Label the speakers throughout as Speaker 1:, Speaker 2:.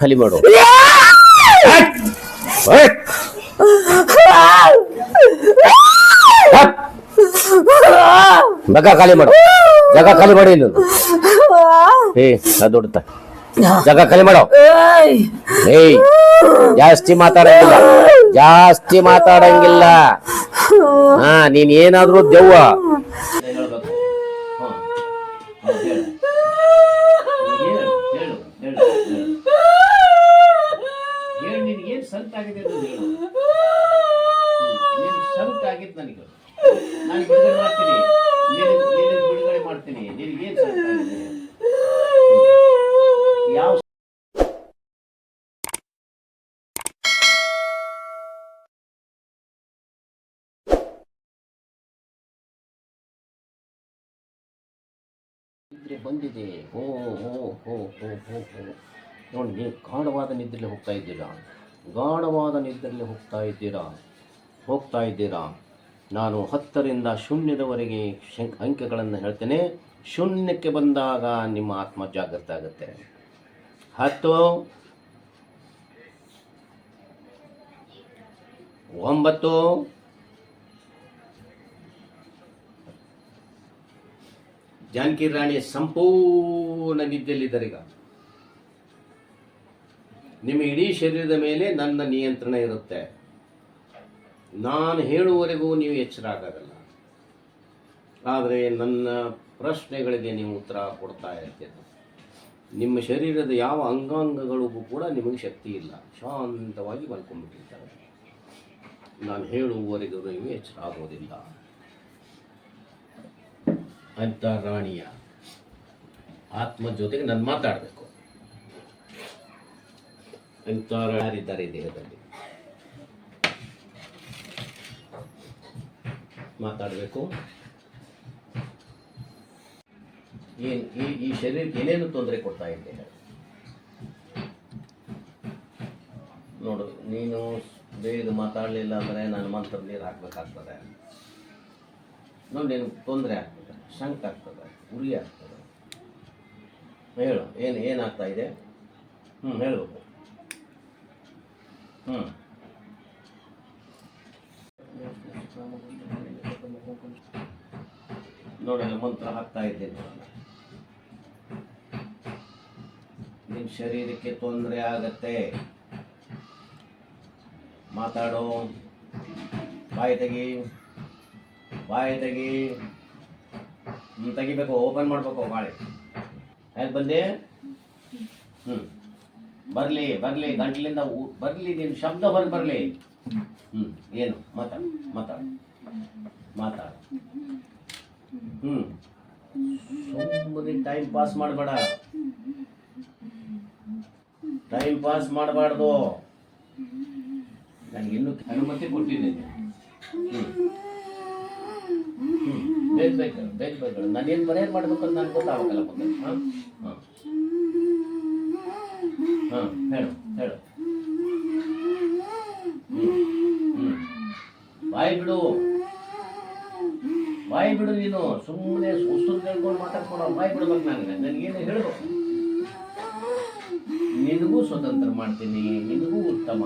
Speaker 1: ಖಾಲಿ ಮಾಡು. ಜಗ ಖಾಲಿ ಮಾಡು. ಜಗ ಖಾಲಿ ಮಾಡಿ ಇಲ್ಲ ಏ ದೊಡ್ಡತ. ಜಾಗ ಖಾಲಿ ಮಾಡೋ. ಏಯ್ ಜಾಸ್ತಿ ಮಾತಾಡಂಗಿಲ್ಲ. ಜಾಸ್ತಿ ಮಾತಾಡಂಗಿಲ್ಲ. ಹಾ, ನೀನ್ ಏನಾದ್ರೂ ದೆವ್ವ. ನನಗೆ. ನಾನು ಬಿಡುಗಡೆ ಮಾಡ್ತೀನಿ. ಬಿಡುಗಡೆ ಮಾಡ್ತೀನಿ. ನಿದ್ರೆ ಬಂದಿದೆ. ಹೋ ಹೋ ಹೋ ಹೋ ಹೋ ಹೋ. ನೋಡಿ ನೀವು ನಿದ್ರೆ ನಿದ್ರೆಯಲ್ಲಿ ಹೋಗ್ತಾ ಇದ್ದೀರಾ ಗಾಢವಾದ ನಿದ್ರೆಯಲ್ಲಿ ಹೋಗ್ತಾ ಇದ್ದೀರಾ? ಹೋಗ್ತಾ ಇದ್ದೀರಾ? ನಾನು ಹತ್ತರಿಂದ ಶೂನ್ಯದವರೆಗೆ ಅಂಕೆಗಳನ್ನು ಹೇಳ್ತೇನೆ. ಶೂನ್ಯಕ್ಕೆ ಬಂದಾಗ ನಿಮ್ಮ ಆತ್ಮ ಜಾಗೃತ ಆಗುತ್ತೆ. ಹತ್ತು, ಒಂಬತ್ತು, ಜಾನಕಿ ರಾಣಿ ಸಂಪೂರ್ಣ ನಿದ್ದೆಯಲ್ಲಿದ್ದಾರೆ ಈಗ. ನಿಮ್ಮ ಇಡೀ ಶರೀರದ ಮೇಲೆ ನನ್ನ ನಿಯಂತ್ರಣ ಇರುತ್ತೆ. ನಾನು ಹೇಳುವವರೆಗೂ ನೀವು ಎಚ್ಚರ ಆಗೋದಿಲ್ಲ ಆದರೆ ನನ್ನ ಪ್ರಶ್ನೆಗಳಿಗೆ ನೀವು ಉತ್ತರ ಕೊಡ್ತಾ ಇರ್ತೀರ. ನಿಮ್ಮ ಶರೀರದ ಯಾವ ಅಂಗಾಂಗಗಳಿಗೂ ಕೂಡ ನಿಮಗೆ ಶಕ್ತಿ ಇಲ್ಲ. ಶಾಂತವಾಗಿ ಮಲ್ಕೊಂಡ್ಬಿಟ್ಟಿರ್ತಾರೆ. ನಾನು ಹೇಳುವವರೆಗೂ ನೀವು ಎಚ್ಚರ ಆಗೋದಿಲ್ಲ. ಅಂತ ರಾಣಿಯ ಆತ್ಮ ಜೊತೆಗೆ ನಾನು ಮಾತಾಡಬೇಕು. ಯಾರಿದ್ದಾರೆ ದೇಹದಲ್ಲಿ? ಮಾತಾಡಬೇಕು. ಏನು, ಈ ಈ ಶರೀರಕ್ಕೆ ಏನೇನು ತೊಂದರೆ ಕೊಡ್ತಾ ಇದ್ದೇನೆ ನೋಡು, ನೀನು ಬೇಗ ಮಾತಾಡಲಿಲ್ಲ ಅಂದರೆ ನನ್ನ ಮಂತ್ರ ನೀರು ಹಾಕ್ಬೇಕಾಗ್ತದೆ. ನೋಡಿ ನೀನು ತೊಂದರೆ ಆಗ್ತದೆ, ಶಂಕ ಆಗ್ತದೆ, ಉರಿ ಆಗ್ತದೆ. ಹೇಳು, ಏನು, ಏನಾಗ್ತಾ ಇದೆ? ಹ್ಞೂ ಹೇಳ್ಬೇಕು. ನೋಡಿ ಮಂತ್ರ ಹಾಕ್ತಾ ಇದ್ದೇನೆ. ನಾನು. ಶರೀರಕ್ಕೆ ತೊಂದರೆ ಆಗತ್ತೆ. ಮಾತಾಡೋ. ಬಾಯಿ ತೆಗಿ. ಬಾಯಿ ತೆಗಿ. ತೆಗಿಬೇಕು ಓಪನ್ ಮಾಡಬೇಕು, ಬಾಳೆ. ಯಾಕೆ ಬಂದೆ? ಹ್ಞೂ ಬರಲಿ ಬರ್ಲಿ ಗಂಟ್ಲಿಂದ ಬರ್ಲಿ ನಿನ್ನ ಶಬ್ದ ಹೊರ ಬರ್ಲಿ. ಹ್ಮ್ ಏನು ಮಾತಾಡ ಮಾತಾಡು ಮಾತಾಡು. ಹ್ಮ್. ಸುಮ್ಮನೆ ಟೈಮ್ ಪಾಸ್ ಮಾಡಬೇಡ. ಟೈಮ್ ಪಾಸ್ ಮಾಡಬಾರ್ದು. ನನಗೆ ಇನ್ನು ಅನುಮತಿ ಕೊಟ್ಟಿದ್ದೀನಿ ಹ್ಞೂ ಹ್ಞೂ ಬೇಗ ಬೇಕು ಬೇಗ ಬೇಕು ನಾನೇನು ಮನೇನು ಮಾಡಬೇಕು ಅಂತ ನಾನು ಗೊತ್ತಾಗಲ್ಲ ಮಗ ಹಾಂ ಹಾಂ. ಹೇಳು ಹೇಳು. ಬಾಯಿ ಬಿಡು. ಬಾಯಿ ಬಿಡು ನೀನು. ಸುಮ್ಮನೆ ಉಸ್ತು ಕೇಳ್ಕೊಂಡು ಮಾತಾಡ್ಕೊಂಡು ಬಾಯಿ ಬಿಡ್ಬೇಕು ನನಗೆ. ನನಗೇನು ಹೇಳಬೇಕು? ನಿನಗೂ ಸ್ವತಂತ್ರ ಮಾಡ್ತೀನಿ, ನಿನಗೂ ಉತ್ತಮ.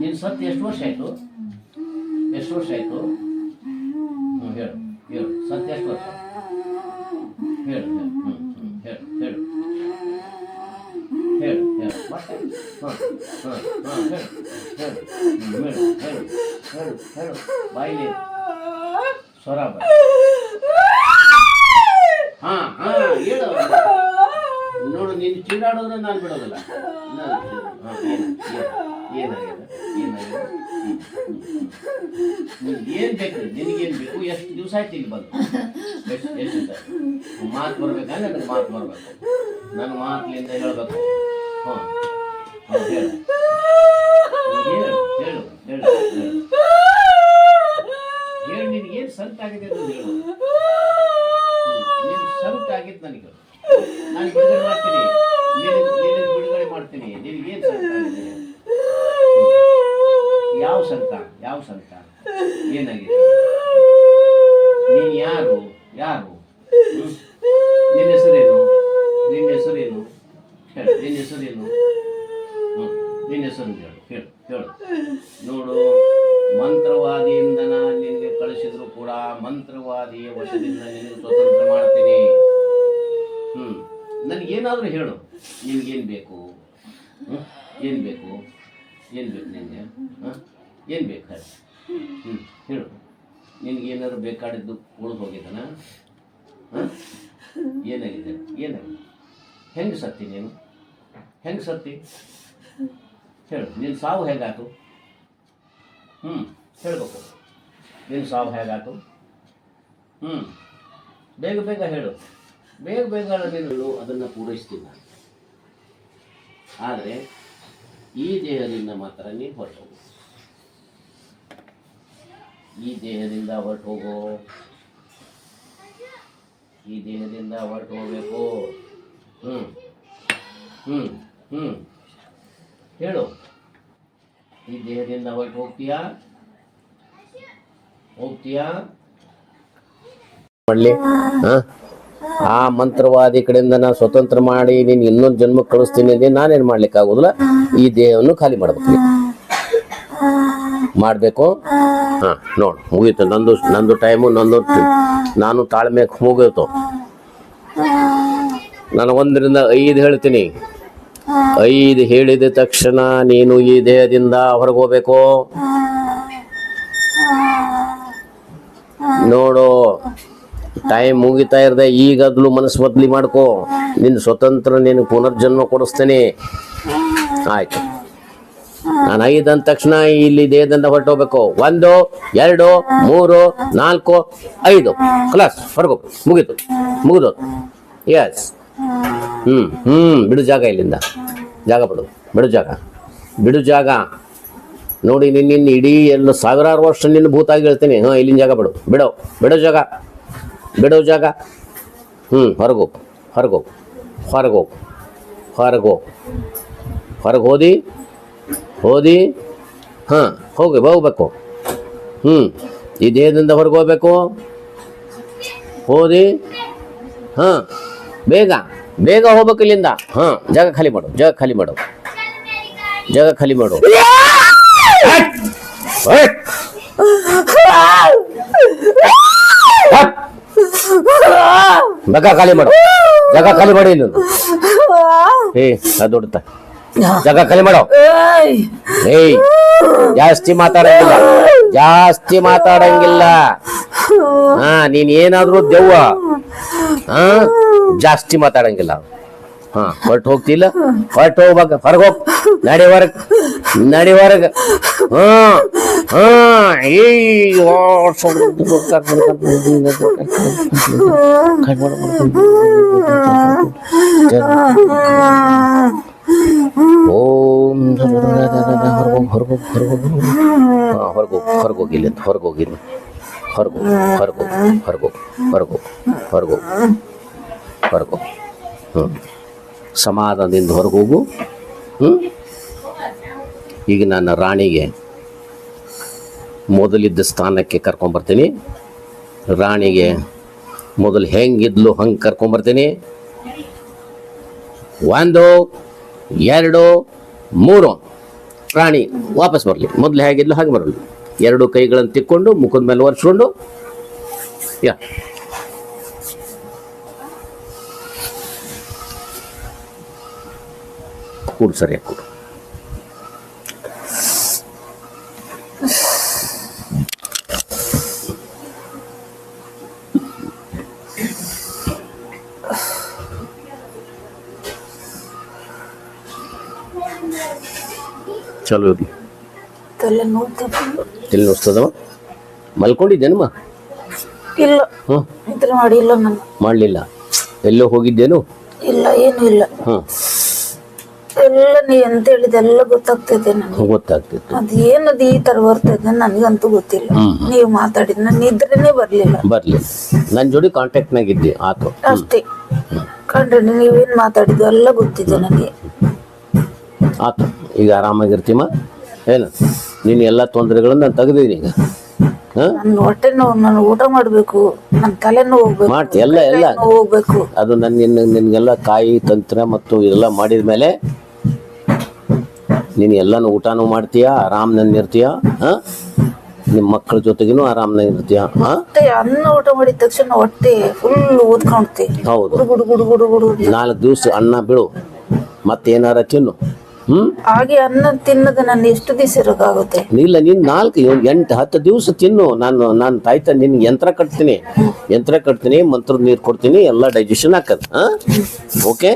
Speaker 1: ನೀನು ಸತ್ತು ಎಷ್ಟು ವರ್ಷ ಆಯಿತು? ಎಷ್ಟು ವರ್ಷ ಆಯಿತು? ಹೇಳು ಹೇಳು. ಸತ್ತು ಎಷ್ಟು ವರ್ಷ? ಹೇಳು ಹೇಳು. ಹ್ಞೂ ಹ್ಞೂ ಹೇಳು ಹೇಳು ಹೇಳು ಹೇಳು ಮತ್ತೆ ಹಾಂ ಹಾಂ ಹಾಂ ಹೇಳು ಹೇಳು ಹ್ಞೂ, ಹೇಳು ಹೇಳು ಹೇಳು ಹೇಳು ಬಾಯಿಲಿ. ಸ್ವರ ಹಾ ಹಾ, ಹೇಳು. ನೋಡು, ನೀನು ಚೀರಾಡೋದ್ರೆ ನಾನು ಬಿಡೋದಿಲ್ಲ. ಏನಾಗಿದೆ ಏನಾಗಿದೆ ಏನು ಬೇಕು ನಿನಗೇನು ಬೇಕು, ಎಷ್ಟು ದಿವಸ ಆಯ್ತು ಇಲ್ಲಿ ಬಂದು? ಎಷ್ಟು ಎಷ್ಟು ಮಾತು ಬರ್ಬೇಕಾ ನನಗೆ ಮಾತು ಬರಬೇಕು. ನನ್ನ ಮಾತಿನಿಂದ ಹೇಳಬೇಕು. ಹಾಂ ಹೇಳು ಹೇಳು ಏನು ಸಂತ ಆಗಿದೆ ಅಂತ ಹೇಳು ನೀನು ಸಂತ ಆಗಿತ್ತು ನನಗೆ ನಾನು ಬಿಡುಗಡೆ ಮಾಡ್ತೀನಿ ನೀನು ಬಿಡುಗಡೆ ಮಾಡ್ತೀನಿ ಏನು ಸಂತ ಆಗಿದೆ ಯಾವ ಸಂತ ಯಾವ ಸಂತ ಏನಾಗಿದೆ ನೀನು ಯಾರು ಯಾರು? ನಿನ್ನ ಹೆಸರೇನು ನಿನ್ನ ಹೆಸರೇನು ನಿನ್ನ ಹೆಸರೇನು. ನಿನ್ನ ಹೆಸರು ಹೇಳು ನೋಡು ಮಂತ್ರವಾದಿಯಿಂದ ನಾನು ನಿನಗೆ ಕಳಿಸಿದ್ರು ಕೂಡ ಮಂತ್ರವಾದಿಯ ವಶದಿಂದ ನಿನಗೆ ಸ್ವತಂತ್ರ ಮಾಡ್ತೀನಿ. ಹ್ಞೂ ನನಗೇನಾದರೂ ಹೇಳು. ನಿನಗೇನು ಬೇಕು? ಏನ್ ಏನು ಬೇಕು? ಏನು ಬೇಕು ನಿನಗೆ? ಹಾಂ? ಏನು ಬೇಕು? ಹ್ಞೂ ಹೇಳು. ನಿನಗೇನಾದ್ರು ಬೇಕಾಡಿದ್ದು ಉಳಿದು ಹೋಗಿದ್ದಾನ? ಹಾಂ? ಏನಾಗಿದೆ? ಏನಾಗಿದೆ? ಹೆಂಗೆ ಸತ್ತಿ ನೀನು? ಹೆಂಗೆ ಸತ್ತಿ? ಹೇಳು. ನಿನ್ನ ಸಾವು ಹೇಗಾತು ಹ್ಞೂ ಹೇಳಬೇಕು. ನಿನ್ನ ಸಾವು ಹೇಗಾತು ಹ್ಞೂ ಬೇಗ ಬೇಗ ಹೇಳು. ಬೇಗ ಬೇಗ ನೀನು ಅದನ್ನು ಪೂರೈಸ್ತೀನಿ ನಾನು. ಆದರೆ ಈ ದೇಹದಿಂದ ಮಾತ್ರ ನೀನು ಹೊರಟು ಈ ದೇಹದಿಂದ ಹೊರಟು ಹೋಗೋ ಈ ದೇಹದಿಂದ ಹೊರಟು ಹೋಗ್ಬೇಕು ಹ್ಞೂ ಹ್ಞೂ ಹ್ಞೂ ಹೇಳು. ಈ ದೇಹದಿಂದ ಹೊರಟು ಹೋಗ್ತೀಯಾ? ಹೋಗ್ತೀಯಾ? ಮಾಡಲಿ ಆ ಮಂತ್ರವಾದಿ ಕಡೆಯಿಂದ ನಾನು ಸ್ವತಂತ್ರ ಮಾಡಿ ನೀನು ಇನ್ನೊಂದು ಜನ್ಮಕ್ಕೆ ಕಳಿಸ್ತೀನಿ ಅಂದ್ರೆ ನಾನೇನು ಮಾಡ್ಲಿಕ್ಕೆ ಆಗೋದಿಲ್ಲ ಈ ದೇಹವನ್ನು ಖಾಲಿ ಮಾಡ್ಬೇಕು. ಮಾಡಬೇಕು? ಹಾಂ ನೋಡು ಮುಗೀತು. ನಂದು ನಂದು ಟೈಮು ನಂದು ನಾನು ತಾಳ್ಮೆ ಮುಗಿಯಿತು ನಾನು ಒಂದರಿಂದ ಐದು ಹೇಳ್ತೀನಿ. ಐದು ಹೇಳಿದ ತಕ್ಷಣ ನೀನು ಈ ದೇಹದಿಂದ ಹೊರಗೋಗ್ಬೇಕು ನೋಡು ಟೈಮ್ ಮುಗಿತಾ ಇರದೆ ಈಗದ್ಲು ಮನಸ್ಸು ಬದಲಿ ಮಾಡ್ಕೋ. ನಿನ್ನ ಸ್ವತಂತ್ರ ನೀನು ಪುನರ್ಜನ್ಮ ಕೊಡಿಸ್ತೇನೆ. ಆಯ್ತು. ನಾನು ಐದು ಅಂದ ತಕ್ಷಣ ಇಲ್ಲಿ ದೇಹದಿಂದ ಹೊರಟೋಗ್ಬೇಕು. ಒಂದು, ಎರಡು, ಮೂರು, ನಾಲ್ಕು, ಐದು. ಕ್ಲಾಸ್ ಹೊರಗೋಗ್ಬೇಕು ಮುಗೀತು. ಮುಗಿದು ಎಸ್ ಹ್ಞೂ ಹ್ಞೂ ಬಿಡು ಜಾಗ ಇಲ್ಲಿಂದ. ಜಾಗ ಬಿಡು ಬಿಡು ಜಾಗ. ಬಿಡು ಜಾಗ. ನೋಡಿ ನಿನ್ನ ನಿನ್ನ ಇಡೀ ಎಲ್ಲ ಸಾವಿರಾರು ವರ್ಷ ನಿನ್ನ ಭೂತಾಗಿ ಹೇಳ್ತೀನಿ. ಹಾಂ, ಇಲ್ಲಿನ ಜಾಗ ಬಿಡು. ಬಿಡು, ಬಿಡೋ ಜಾಗ. ಬಿಡೋ ಜಾಗ. ಹ್ಞೂ ಹೊರಗು ಹೊರಗು ಹೊರಗು ಹೊರಗು. ಹೊರಗೆ ಹೋದಿ ಹೋದಿ. ಹಾಂ, ಹೋಗಿ, ಹೋಗ್ಬೇಕು. ಹ್ಞೂ ಈ ದೇಹದಿಂದ ಹೊರಗೆ ಹೋಗ್ಬೇಕು. ಹೋದಿ. ಹಾಂ, ಬೇಗ. ಬೇಗ ಹೋಗ್ಬೇಕು ಇಲ್ಲಿಂದ. ಹಾಂ. ಜಾಗ ಖಾಲಿ ಮಾಡು ಜಾಗ ಖಾಲಿ ಮಾಡು. ಜಾಗ ಖಾಲಿ ಮಾಡು! ಜಾಗ ಖಾಲಿ ಮಾಡು. ಜಾಗ ಖಾಲಿ ಮಾಡಿ ಇಲ್ಲಿ ಏ ಅದು ಹೊಡ್ತಾ ಜಾಗ ಖಾಲಿ ಮಾಡೋ. ಏಯ್. ಜಾಸ್ತಿ ಮಾತಾಡಂಗಿಲ್ಲ. ಜಾಸ್ತಿ ಮಾತಾಡಂಗಿಲ್ಲ. ಹಾ ನೀನ್ ಏನಾದ್ರೂ ದೆವ್ವ. ಹಾ ಜಾಸ್ತಿ ಮಾತಾಡಂಗಿಲ್ಲ. ಹಾ ಹೊರಟು ಹೋಗ್ತಿಲ್ಲ. ಹೊರಟು ಹೋಗ್ಬೇಕ. ಹೊರಗೆ ಹೋಗ್. ನಡಿ ನಡಿವರ್ಗ ನಡಿ ಹೊರಗ್. ಹಾ ಹಾ. ಹೊರಗೋಗ್ ಹೊರಗೋಗಿ ಹೊರಗೋಗಿ ಹೊರಗೋಗಿಲ್ಲ ಹೊರಗೋಗಿಲ್ಲ ಹೊರಗು ಹೊರಗು ಹೊರಗು ಹೊರಗು ಹೊರಗು ಹೊರಗು ಹ್ಞೂ ಸಮಾಧಾನದಿಂದ ಹೊರಗೋಗು ಹ್ಞೂ ಈಗ ನಾನು ರಾಣಿಗೆ ಮೊದಲಿದ್ದ ಸ್ಥಾನಕ್ಕೆ ಕರ್ಕೊಂಬರ್ತೀನಿ ರಾಣಿಗೆ ಮೊದಲು ಹೆಂಗಿದ್ಲು ಹಂಗೆ ಕರ್ಕೊಂಬರ್ತೀನಿ ಒಂದು, ಎರಡು, ಮೂರು. ರಾಣಿ ವಾಪಸ್ ಬರಲಿ. ಮೊದಲು ಹೇಗಿದ್ಲು ಹಾಗೆ ಬರಲಿ. ಎರಡು ಕೈಗಳನ್ನು ತಿಕ್ಕೊಂಡು, ಮುಖದ ಮೇಲೆ ಒರೆಸ್ಕೊಂಡು. ಯಾ. ಕೂಡ, ಸರಿಯಾಗಿ ಕೂಡು. ಚಲೋ ಇರಲಿ.
Speaker 2: ತಲೆ
Speaker 1: ನೋಡ್ತದವ ಮಲ್ಕೊಂಡಿದ್ದೇನಮ್ಮ?
Speaker 2: ಇಲ್ಲ.
Speaker 1: ಹ್ಞೂ.
Speaker 2: ನಿದ್ರೆ ಮಾಡಿಲ್ಲ ನಾನು.
Speaker 1: ಮಾಡಲಿಲ್ಲ. ಎಲ್ಲೋ ಹೋಗಿದ್ದೇನು?
Speaker 2: ಇಲ್ಲ ಏನು ಇಲ್ಲ.
Speaker 1: ಹಾಂ
Speaker 2: ಎಲ್ಲ ನೀ ಎಂತ ಹೇಳಿದೆಲ್ಲ ಗೊತ್ತಾಗ್ತದೆ ನನಗೆ.
Speaker 1: ಗೊತ್ತಾಗ್ತಿತ್ತು.
Speaker 2: ಈ ತರ ಬರ್ತದೆ ನನಗಂತೂ ಗೊತ್ತಿಲ್ಲ. ನೀವು ಮಾತಾಡಿದ ನನ್ನ ನಿದ್ರೆನೇ ಬರ್ಲಿಲ್ಲ.
Speaker 1: ಬರಲಿ ನನ್ನ ಜೋಡಿ ಕಾಂಟ್ಯಾಕ್ಟ್ನಾಗ ಇದ್ದೆ ಆತು.
Speaker 2: ಅಷ್ಟೇ. ಕಂಡ್ರೆ ನೀವೇನ್ ಮಾತಾಡಿದ್ದು ಎಲ್ಲ ಗೊತ್ತಿದೆ ನನಗೆ.
Speaker 1: ಆತು ಈಗ ಆರಾಮಾಗಿರ್ತೀಮ? ಏನು? ನೀನು ಎಲ್ಲ ತೊಂದರೆಗಳನ್ನು ನಾನು ತೆಗೆದಿದ್ದೀನಿ ಈಗ. ಹಾಂ?
Speaker 2: ನನ್ನ ಹೊಟ್ಟೆ ನೋವು ನಾನು ಊಟ ಮಾಡಬೇಕು ನನ್ನ ತಲೆನೂ ಹೋಗ್ಬೇಕು
Speaker 1: ಮಾಡ್ತಿ ಎಲ್ಲ ಎಲ್ಲ.
Speaker 2: ಹೋಗ್ಬೇಕು.
Speaker 1: ಅದು ನನ್ನ ನಿನ್ನ ನಿನಗೆಲ್ಲ ಕಾಯಿ ತಂತ್ರ ಮತ್ತು ಇದೆಲ್ಲ ಮಾಡಿದ ಮೇಲೆ ನೀನು ಎಲ್ಲನೂ ಊಟನೂ ಮಾಡ್ತೀಯ ಆರಾಮ್ನಲ್ಲಿ ಇರ್ತೀಯ ಹಾಂ? ನಿಮ್ಮ ಮಕ್ಕಳ ಜೊತೆಗಿನೂ ಆರಾಮ್ನಾಗ ಇರ್ತೀಯ ಹಾಂ?
Speaker 2: ಅನ್ನ ಊಟ ಮಾಡಿದ ತಕ್ಷಣ ಹೊಟ್ಟೆ ಫುಲ್ ಊದ್ಕೊಂಡ್ತಿ.
Speaker 1: ಹೌದು.
Speaker 2: ಗುಡು ಗುಡು ಗುಡು ಗುಡು.
Speaker 1: ನಾಲ್ಕು ದಿವಸ ಅನ್ನ ಬಿಡು. ಮತ್ತೇನಾರ ತಿನ್ನು.
Speaker 2: ಹಾಗೆ ಅನ್ನ ತಿನ್ನದ ನಾನು ಎಷ್ಟು ದಿವಸ ಇರೋಕ್ಕಾಗುತ್ತೆ
Speaker 1: ಇಲ್ಲ, ನೀನು ನಾಲ್ಕು ಎಂಟು, ಹತ್ತು ದಿವಸ ತಿನ್ನು. ನಾನು ನಾನು ತಾಯ್ತ ನಿನ್ಗೆ ಯಂತ್ರ ಕಟ್ತೀನಿ. ಯಂತ್ರ ಕಟ್ತೀನಿ, ಮಂತ್ರದ ನೀರು ಕೊಡ್ತೀನಿ, ಎಲ್ಲ ಡೈಜೆಷನ್ ಹಾಕದ್ ಹಾಂ? ಓಕೆ